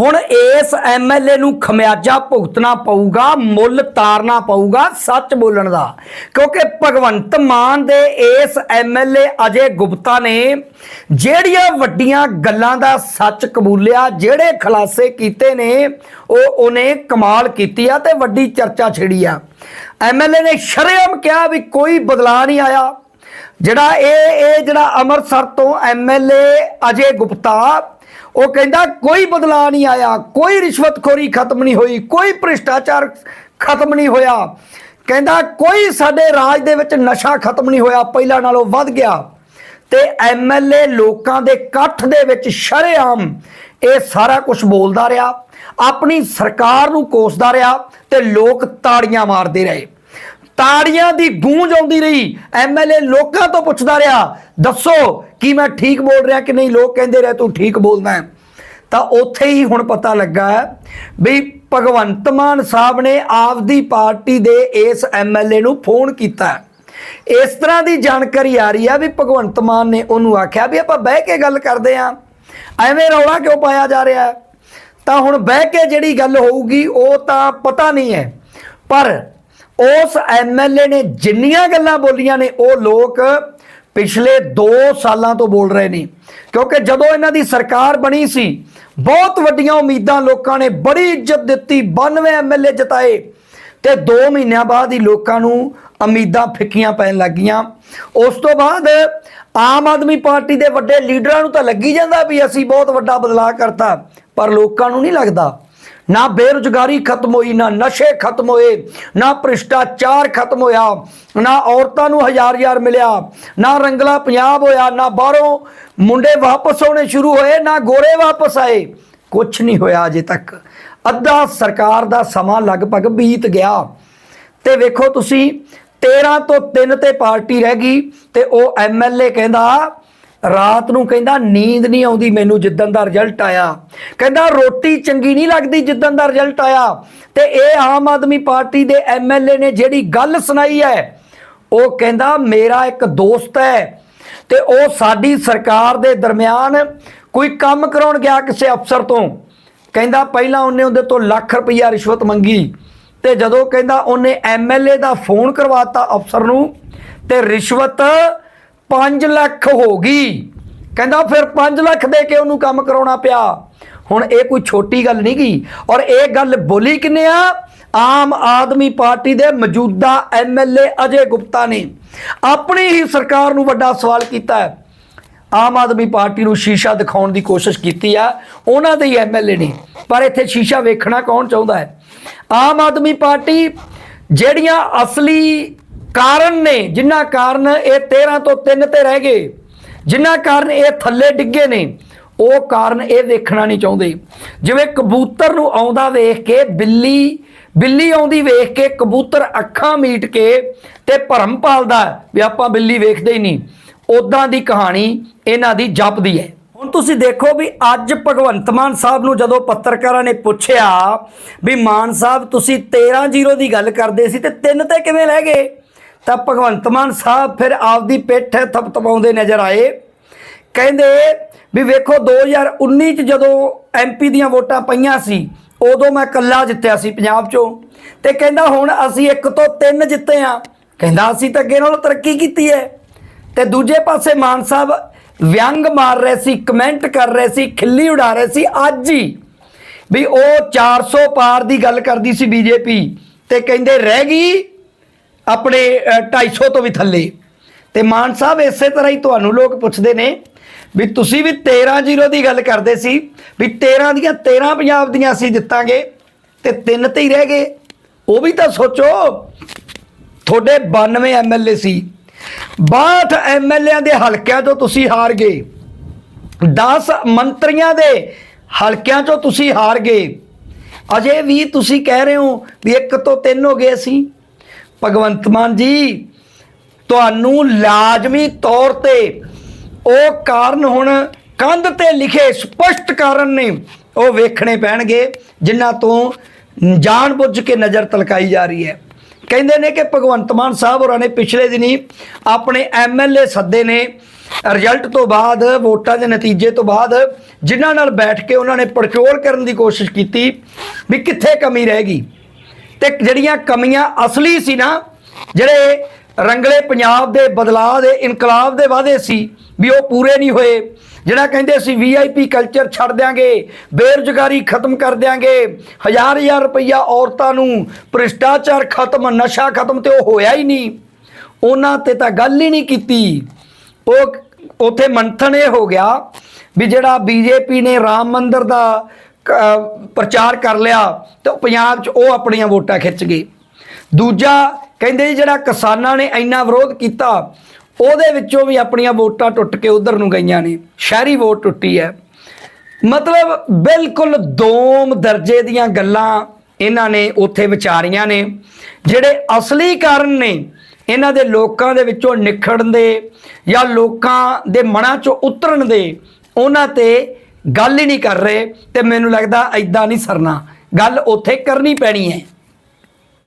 ਹੁਣ ਇਸ ਐਮਐਲਏ ਨੂੰ ਖਮਿਆਜਾ ਭੁਗਤਣਾ ਪਊਗਾ, ਮੁੱਲ ਤਾਰਨਾ ਪਊਗਾ, ਸੱਚ ਬੋਲਣ ਦਾ। ਕਿਉਂਕਿ ਭਗਵੰਤ ਮਾਨ ਦੇ ਇਸ ਐਮਐਲਏ ਅਜੇ ਗੁਪਤਾ ਨੇ ਜਿਹੜੀਆਂ ਵੱਡੀਆਂ ਗੱਲਾਂ ਦਾ ਸੱਚ ਕਬੂਲਿਆ, ਜਿਹੜੇ ਖੁਲਾਸੇ ਕੀਤੇ ਨੇ, ਉਹ ਉਹਨੇ ਕਮਾਲ ਕੀਤੀ ਆ ਤੇ ਵੱਡੀ ਚਰਚਾ ਛਿੜੀ ਆ। ਐਮਐਲਏ ਨੇ ਸ਼ਰੇਆਮ ਕਿਹਾ ਵੀ ਕੋਈ ਬਦਲਾਅ ਨਹੀਂ ਆਇਆ। ਜਿਹੜਾ ਇਹ ਇਹ ਜਿਹੜਾ ਅੰਮ੍ਰਿਤਸਰ ਤੋਂ ਐਮਐਲਏ ਅਜੇ ਗੁਪਤਾ ਉਹ ਕਹਿੰਦਾ, ਕੋਈ ਬਦਲਾਅ ਨਹੀਂ ਆਇਆ, ਕੋਈ ਰਿਸ਼ਵਤਖੋਰੀ ਖਤਮ ਨਹੀਂ ਹੋਈ, ਕੋਈ ਭ੍ਰਿਸ਼ਟਾਚਾਰ ਖਤਮ ਨਹੀਂ ਹੋਇਆ। ਕਹਿੰਦਾ, ਕੋਈ ਸਾਡੇ ਰਾਜ ਦੇ ਵਿੱਚ ਨਸ਼ਾ ਖਤਮ ਨਹੀਂ ਹੋਇਆ, ਪਹਿਲਾਂ ਨਾਲੋਂ ਵੱਧ ਗਿਆ। ਤੇ ਐਮਐਲਏ ਲੋਕਾਂ ਦੇ ਇਕੱਠ ਦੇ ਵਿੱਚ ਸ਼ਰੇਆਮ ਇਹ ਸਾਰਾ ਕੁਝ ਬੋਲਦਾ ਰਿਹਾ, ਆਪਣੀ ਸਰਕਾਰ ਨੂੰ ਕੋਸਦਾ ਰਿਹਾ ਤੇ ਲੋਕ ਤਾੜੀਆਂ ਮਾਰਦੇ ਰਹੇ। ਤਾੜੀਆਂ ਦੀ ਗੂੰਜ ਆਉਂਦੀ ਰਹੀ। ਐਮਐਲਏ ਲੋਕਾਂ ਤੋਂ ਪੁੱਛਦਾ ਰਿਹਾ, ਦੱਸੋ, ਕੀ ਮੈਂ ਠੀਕ ਬੋਲ ਰਿਹਾ ਕਿ ਨਹੀਂ? ਲੋਕ ਕਹਿੰਦੇ ਰਹੇ, ਤੂੰ ਠੀਕ ਬੋਲਦਾ ਹੈ। ਤਾਂ ਉੱਥੇ ਹੀ ਹੁਣ ਪਤਾ ਲੱਗਾ ਵੀ ਭਗਵੰਤ ਮਾਨ ਸਾਹਿਬ ਨੇ ਆਪਦੀ ਪਾਰਟੀ ਦੇ ਇਸ ਐਮਐਲਏ ਨੂੰ ਫੋਨ ਕੀਤਾ। ਇਸ ਤਰ੍ਹਾਂ ਦੀ ਜਾਣਕਾਰੀ ਆ ਰਹੀ ਆ ਵੀ ਭਗਵੰਤ ਮਾਨ ਨੇ ਉਹਨੂੰ ਆਖਿਆ ਵੀ ਆਪਾਂ ਬਹਿ ਕੇ ਗੱਲ ਕਰਦੇ ਆਂ ਐਵੇਂ ਰੌਲਾ ਕਿਉਂ ਪਾਇਆ ਜਾ ਰਿਹਾ ਤਾਂ ਹੁਣ ਬਹਿ ਕੇ ਜਿਹੜੀ ਗੱਲ ਹੋਊਗੀ, ਉਹ ਤਾਂ ਪਤਾ ਨਹੀਂ ਹੈ। ਪਰ ਉਸ ਐਮਐਲਏ ਨੇ ਜਿੰਨੀਆਂ ਗੱਲਾਂ ਬੋਲੀਆਂ ਨੇ, ਉਹ ਲੋਕ ਪਿਛਲੇ 2 ਸਾਲਾਂ ਤੋਂ ਬੋਲ ਰਹੇ ਨੇ। ਕਿਉਂਕਿ ਜਦੋਂ ਇਹਨਾਂ ਦੀ ਸਰਕਾਰ ਬਣੀ ਸੀ, ਬਹੁਤ ਵੱਡੀਆਂ ਉਮੀਦਾਂ ਲੋਕਾਂ ਨੇ ਬੜੀ ਇੱਜ਼ਤ ਦਿੱਤੀ 92 ਐਮਐਲਏ ਜਿਤਾਏ। ਤੇ 2 ਮਹੀਨਿਆਂ ਬਾਅਦ ਹੀ ਲੋਕਾਂ ਨੂੰ ਉਮੀਦਾਂ ਫਿੱਕੀਆਂ ਪੈਣ ਲੱਗੀਆਂ। ਉਸ ਤੋਂ ਬਾਅਦ ਆਮ ਆਦਮੀ ਪਾਰਟੀ ਦੇ ਵੱਡੇ ਲੀਡਰਾਂ ਨੂੰ ਤਾਂ ਲੱਗੀ ਜਾਂਦਾ ਵੀ ਅਸੀਂ ਬਹੁਤ ਵੱਡਾ ਬਦਲਾਅ ਕਰਤਾ, ਪਰ ਲੋਕਾਂ ਨੂੰ ਨਹੀਂ ਲੱਗਦਾ। ਨਾ ਬੇਰੁਜ਼ਗਾਰੀ ਖਤਮ ਹੋਈ, ਨਾ ਨਸ਼ੇ ਖਤਮ ਹੋਏ, ਨਾ ਭ੍ਰਿਸ਼ਟਾਚਾਰ ਖਤਮ ਹੋਇਆ, ਨਾ ਔਰਤਾਂ ਨੂੰ ਹਜ਼ਾਰ ਹਜ਼ਾਰ ਮਿਲਿਆ, ਨਾ ਰੰਗਲਾ ਪੰਜਾਬ ਹੋਇਆ, ਨਾ ਬਾਹਰੋਂ ਮੁੰਡੇ ਵਾਪਸ ਆਉਣੇ ਸ਼ੁਰੂ ਹੋਏ, ਨਾ ਗੋਰੇ ਵਾਪਸ ਆਏ। ਕੁਝ ਨਹੀਂ ਹੋਇਆ ਅਜੇ ਤੱਕ। ਅੱਧਾ ਸਰਕਾਰ ਦਾ ਸਮਾਂ ਲਗਭਗ ਬੀਤ ਗਿਆ। ਤੇ ਵੇਖੋ ਤੁਸੀਂ 13 ਤੋਂ 3 ਤੇ ਪਾਰਟੀ ਰਹਿ ਗਈ ਤੇ ਉਹ ਐਮਐਲਏ ਕਹਿੰਦਾ ਰਾਤ ਨੂੰ ਕਹਿੰਦਾ, ਨੀਂਦ ਨਹੀਂ ਆਉਂਦੀ ਮੈਨੂੰ ਜਿੱਦਣ ਦਾ ਰਿਜ਼ਲਟ ਆਇਆ। ਕਹਿੰਦਾ, ਰੋਟੀ ਚੰਗੀ ਨਹੀਂ ਲੱਗਦੀ ਜਿੱਦਣ ਦਾ ਰਿਜ਼ਲਟ ਆਇਆ। ਤੇ ਇਹ ਆਮ ਆਦਮੀ ਪਾਰਟੀ ਦੇ ਐਮਐਲਏ ਨੇ ਜਿਹੜੀ ਗੱਲ ਸੁਣਾਈ ਹੈ, ਉਹ ਕਹਿੰਦਾ, ਮੇਰਾ ਇੱਕ ਦੋਸਤ ਹੈ ਤੇ ਉਹ ਸਾਡੀ ਸਰਕਾਰ ਦੇ ਦਰਮਿਆਨ ਕੋਈ ਕੰਮ ਕਰਾਉਣ ਗਿਆ ਕਿਸੇ ਅਫਸਰ ਤੋਂ। ਕਹਿੰਦਾ, ਪਹਿਲਾਂ ਉਹਨੇ ਉਹਦੇ ਤੋਂ ਲੱਖ ਰੁਪਈਆ ਰਿਸ਼ਵਤ ਮੰਗੀ ਤੇ ਜਦੋਂ ਕਹਿੰਦਾ ਉਹਨੇ ਐਮਐਲਏ ਦਾ ਫੋਨ ਕਰਵਾਤਾ ਅਫਸਰ ਨੂੰ ਤੇ ਰਿਸ਼ਵਤ 5 ਲੱਖ ਹੋ ਗਈ। ਕਹਿੰਦਾ ਫਿਰ 5 ਲੱਖ ਦੇ ਕੇ ਉਹਨੂੰ ਕੰਮ ਕਰਾਉਣਾ ਪਿਆ। ਹੁਣ ਇਹ ਕੋਈ ਛੋਟੀ ਗੱਲ ਨਹੀਂ ਗਈ ਔਰ ਇਹ ਗੱਲ ਬੋਲੀ ਕਿੰਨੇ ਆ? ਆਮ ਆਦਮੀ ਪਾਰਟੀ ਦੇ ਮੌਜੂਦਾ ਐਮਐਲਏ ਅਜੇ ਗੁਪਤਾ ਨੇ। ਆਪਣੀ ਹੀ ਸਰਕਾਰ ਨੂੰ ਵੱਡਾ ਸਵਾਲ ਕੀਤਾ ਹੈ। ਆਮ ਆਦਮੀ ਪਾਰਟੀ ਨੂੰ ਸ਼ੀਸ਼ਾ ਦਿਖਾਉਣ ਦੀ ਕੋਸ਼ਿਸ਼ ਕੀਤੀ ਆ। ਉਹਨਾਂ ਦੇ ਹੀ ਐਮਐਲਏ ਨੇ। ਪਰ ਇੱਥੇ ਸ਼ੀਸ਼ਾ ਵੇਖਣਾ ਕੌਣ ਚਾਹੁੰਦਾ ਹੈ? ਆਮ ਆਦਮੀ ਪਾਰਟੀ ਜਿਹੜੀਆਂ ਅਸਲੀ ਕਾਰਨ ਨੇ ਜਿਨ੍ਹਾਂ ਕਾਰਨ ਇਹ 13 ਤੋਂ 3 ਤੇ ਰਹਿ ਗਏ ਜਿਨ੍ਹਾਂ ਕਾਰਨ ਇਹ ਥੱਲੇ ਡਿੱਗੇ ਨੇ, ਉਹ ਕਾਰਨ ਇਹ ਦੇਖਣਾ ਨਹੀਂ ਚਾਹੁੰਦੇ। ਜਿਵੇਂ ਕਬੂਤਰ ਨੂੰ ਆਉਂਦਾ ਵੇਖ ਕੇ, ਬਿੱਲੀ ਬਿੱਲੀ ਆਉਂਦੀ ਵੇਖ ਕੇ, ਕਬੂਤਰ ਅੱਖਾਂ ਮੀਟ ਕੇ ਤੇ ਭਰਮ ਪਾਲਦਾ ਵੀ ਆਪਾਂ ਬਿੱਲੀ ਵੇਖਦੇ ਹੀ ਨਹੀਂ। ਉਦਾਂ ਦੀ ਕਹਾਣੀ ਇਹਨਾਂ ਦੀ ਜਪਦੀ ਹੈ। ਹੁਣ ਤੁਸੀਂ ਦੇਖੋ ਵੀ ਅੱਜ ਭਗਵੰਤ ਮਾਨ ਸਾਹਿਬ ਨੂੰ ਜਦੋਂ ਪੱਤਰਕਾਰਾਂ ਨੇ ਪੁੱਛਿਆ ਵੀ ਮਾਨ ਸਾਹਿਬ, ਤੁਸੀਂ 13-0 ਦੀ ਗੱਲ ਕਰਦੇ ਸੀ ਤੇ 3 ਤੇ ਕਿਵੇਂ ਲੈ ਗਏ? ਤਾਂ ਭਗਵੰਤ ਮਾਨ ਸਾਹਿਬ ਫਿਰ ਆਪਦੀ ਪਿੱਠ ਥਪਥਪਾਉਂਦੇ ਨਜ਼ਰ ਆਏ। ਕਹਿੰਦੇ ਵੀ ਵੇਖੋ 2019 ਚ ਜਦੋਂ ਐਮਪੀ ਦੀਆਂ ਵੋਟਾਂ ਪਈਆਂ ਸੀ, ਉਦੋਂ ਮੈਂ ਇਕੱਲਾ ਜਿੱਤਿਆ ਸੀ ਪੰਜਾਬ ਚੋਂ। ਤੇ ਕਹਿੰਦਾ, ਹੁਣ ਅਸੀਂ ਇੱਕ ਤੋਂ ਤਿੰਨ ਜਿੱਤੇ ਆ। ਕਹਿੰਦਾ, ਅਸੀਂ ਤਾਂ ਅੱਗੇ ਨਾਲੋਂ ਤਰੱਕੀ ਕੀਤੀ ਹੈ ਤੇ ਦੂਜੇ ਪਾਸੇ ਮਾਨ ਸਾਹਿਬ ਵਿਅੰਗ ਮਾਰ ਰਹੇ ਸੀ, ਕਮੈਂਟ ਕਰ ਰਹੇ ਸੀ, ਖਿੱਲੀ ਉਡਾ ਰਹੇ ਸੀ। ਅੱਜ ਹੀ ਵੀ ਉਹ 400 ਪਾਰ ਦੀ ਗੱਲ ਕਰਦੀ ਸੀ ਬੀਜੇਪੀ ਤੇ ਕਹਿੰਦੇ, ਰਹਿ ਗਈ। ਆਪਣੇ ਅ, 250 ਤੋਂ ਵੀ ਥੱਲੇ। ਤੇ ਮਾਨ ਸਾਹਿਬ ਇਸੇ ਤਰ੍ਹਾਂ ਹੀ ਤੁਹਾਨੂੰ ਲੋਕ ਪੁੱਛਦੇ ਨੇ ਵੀ ਤੁਸੀਂ ਵੀ 13 ਜ਼ੀਰੋ ਦੀ ਗੱਲ ਕਰਦੇ ਸੀ ਵੀ 13 ਦੀਆਂ 13 ਪੰਜਾਬ ਦੀਆਂ ਅਸੀਂ ਜਿੱਤਾਂਗੇ ਤੇ ਤਿੰਨ ਤੇ ਹੀ ਰਹਿ ਗਏ। ਉਹ ਵੀ ਤਾਂ ਸੋਚੋ ਤੁਹਾਡੇ 92 ਐਮਐਲਏ ਸੀ। 62 ਐਮਐਲਏਆਂ ਦੇ ਹਲਕਿਆਂ ਤੋਂ ਤੁਸੀਂ ਹਾਰ ਗਏ। 10 ਮੰਤਰੀਆਂ ਦੇ ਹਲਕਿਆਂ ਚੋਂ ਤੁਸੀਂ ਹਾਰ ਗਏ। ਅਜੇ ਵੀ ਤੁਸੀਂ ਕਹਿ ਰਹੇ ਹੋ ਵੀ ਇੱਕ ਤੋਂ ਤਿੰਨ ਹੋ ਗਏ ਅਸੀਂ। ਭਗਵੰਤ ਮਾਨ ਜੀ, ਤੁਹਾਨੂੰ ਲਾਜ਼ਮੀ ਤੌਰ ਤੇ ਉਹ ਕਾਰਨ ਹੁਣ ਕੰਧ ਤੇ ਲਿਖੇ ਸਪਸ਼ਟ ਕਾਰਨ ਨੇ, ਉਹ ਵੇਖਣੇ ਪੈਣਗੇ, ਜਿਨ੍ਹਾਂ ਤੋਂ ਜਾਣਬੁੱਝ ਕੇ ਨਜ਼ਰ ਤਲਕਾਈ ਜਾ ਰਹੀ ਹੈ। ਕਹਿੰਦੇ ਨੇ ਕਿ ਭਗਵੰਤ ਮਾਨ ਸਾਹਿਬ ਹੋਰਾਂ ਨੇ ਪਿਛਲੇ ਦਿਨੀ ਆਪਣੇ ਐਮਐਲਏ ਸੱਦੇ ਨੇ, ਰਿਜ਼ਲਟ ਤੋਂ ਬਾਅਦ, ਵੋਟਾਂ ਦੇ ਨਤੀਜੇ ਤੋਂ ਬਾਅਦ, ਜਿਨ੍ਹਾਂ ਨਾਲ ਬੈਠ ਕੇ ਉਹਨਾਂ ਨੇ ਪੜਚੋਲ ਕਰਨ ਦੀ ਕੋਸ਼ਿਸ਼ ਕੀਤੀ ਵੀ ਕਿੱਥੇ ਕਮੀ ਰਹਿ ਗਈ। ਤੇ ਜਿਹੜੀਆਂ ਕਮੀਆਂ ਅਸਲੀ ਸੀ ਨਾ, ਜਿਹੜੇ ਰੰਗਲੇ ਪੰਜਾਬ ਦੇ ਬਦਲਾਅ ਦੇ, ਇਨਕਲਾਬ ਦੇ ਵਾਅਦੇ ਸੀ ਵੀ ਉਹ ਪੂਰੇ ਨਹੀਂ ਹੋਏ, ਜਿਹੜਾ ਕਹਿੰਦੇ ਸੀ ਵੀਆਈਪੀ ਕਲਚਰ ਛੱਡ ਦਿਆਂਗੇ, ਬੇਰੁਜ਼ਗਾਰੀ ਖਤਮ ਕਰ ਦਿਆਂਗੇ, ਹਜ਼ਾਰ ਹਜ਼ਾਰ ਰੁਪਈਆ ਔਰਤਾਂ ਨੂੰ ਭ੍ਰਿਸ਼ਟਾਚਾਰ ਖਤਮ, ਨਸ਼ਾ ਖਤਮ ਤੇ ਉਹ ਹੋਇਆ ਹੀ ਨਹੀਂ। ਉਹਨਾਂ ਤੇ ਤਾਂ ਗੱਲ ਹੀ ਨਹੀਂ ਕੀਤੀ। ਉਹ, ਉਥੇ ਮੰਥਨ ਇਹ ਹੋ ਗਿਆ ਵੀ ਜਿਹੜਾ ਬੀਜੇਪੀ ਨੇ ਰਾਮ ਮੰਦਿਰ ਦਾ ਪ੍ਰਚਾਰ ਕਰ ਲਿਆ ਤੇ ਪੰਜਾਬ 'ਚ ਉਹ ਆਪਣੀਆਂ ਵੋਟਾਂ ਖਿੱਚ ਗਏ ਦੂਜਾ ਕਹਿੰਦੇ ਜੀ ਜਿਹੜਾ ਕਿਸਾਨਾਂ ਨੇ ਇੰਨਾ ਵਿਰੋਧ ਕੀਤਾ, ਉਹਦੇ ਵਿੱਚੋਂ ਵੀ ਆਪਣੀਆਂ ਵੋਟਾਂ ਟੁੱਟ ਕੇ ਉਧਰ ਨੂੰ ਗਈਆਂ ਨੇ, ਸ਼ਹਿਰੀ ਵੋਟ ਟੁੱਟੀ ਹੈ। ਮਤਲਬ ਬਿਲਕੁਲ ਦੋਮ ਦਰਜੇ ਦੀਆਂ ਗੱਲਾਂ ਇਹਨਾਂ ਨੇ ਉੱਥੇ ਵਿਚਾਰੀਆਂ ਨੇ, ਜਿਹੜੇ ਅਸਲੀ ਕਾਰਨ ਨੇ, ਇਹਨਾਂ ਦੇ ਲੋਕਾਂ ਦੇ ਵਿੱਚੋਂ ਨਿਖੜਨ ਦੇ ਜਾਂ ਲੋਕਾਂ ਦੇ ਮਨਾਂ ਚੋਂ ਉਤਰਨ ਦੇ, ਉਹਨਾਂ ਤੇ ਗੱਲ ਹੀ ਨਹੀਂ ਕਰ ਰਹੇ ਤੇ ਮੈਨੂੰ ਲੱਗਦਾ ਐਦਾਂ ਨਹੀਂ ਸਰਨਾ। ਗੱਲ ਉੱਥੇ ਕਰਨੀ ਪੈਣੀ ਹੈ।